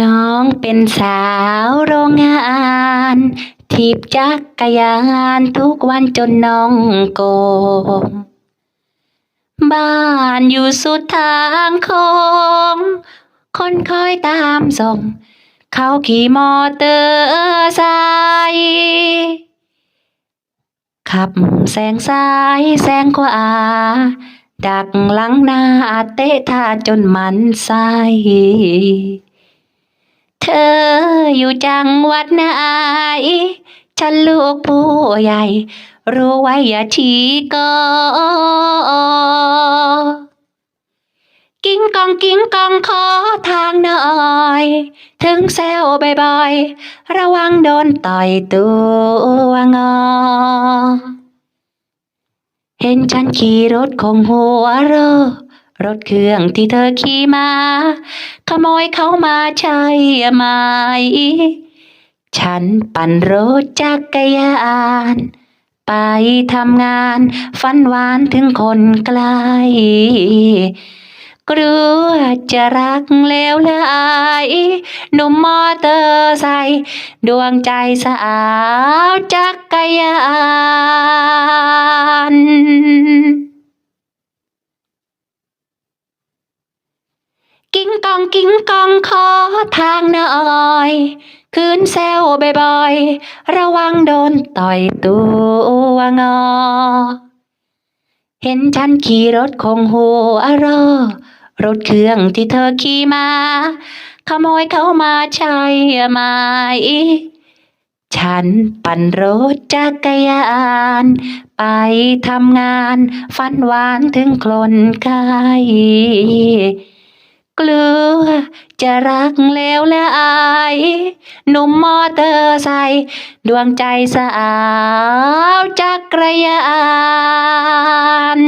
น้องเป็นสาวโรงงานถีบจักรยานทุกวันจนน้องโกงบ้านอยู่สุดทางโค้งคนคอยตามส่ง เขาขี่มอเตอร์ไซค์ขับแซงซ้ายแซงขวาดักหลังหน้าเตะท่าจนมันไส เธออยู่จังหวัดไหน ฉันลูกผู้ใหญ่ รู้ไว้อย่าชี้ก็กิ้งกองกิ้งกองขอทางหน่อย ถึงแซวบ่อยๆ ระวังโดนต่อยตัวงอ เห็นฉันขี่รถคงหัวเรอ รถเครื่องที่เธอขี่มา ขโมยเขามาใช่ไหม ฉันปั่นรถจักรยาน ไปทำงานฝันหวานถึงคนไกลกลัวจะรักเลวไหลหนุ่มมอเตอร์ไซค์ดวงใจสาวจักรยาน กิ้งกองกิ้งกองขอทางหน่อยคืนแซวบ่อยๆ ระวังโดนต่อยตัวงอ เห็นฉันขี่รถคงหัวรอ รถเครื่องที่เธอขี่มา ขโมยเขามาใช่ไหมฉันปั่นรถจักรยาน ไปทำงาน ฝันหวานถึงคนไกล กลัวจะรักแล้วและอายหนุ่มมอเตอร์ไซค์ดวงใจสาวจักรยาน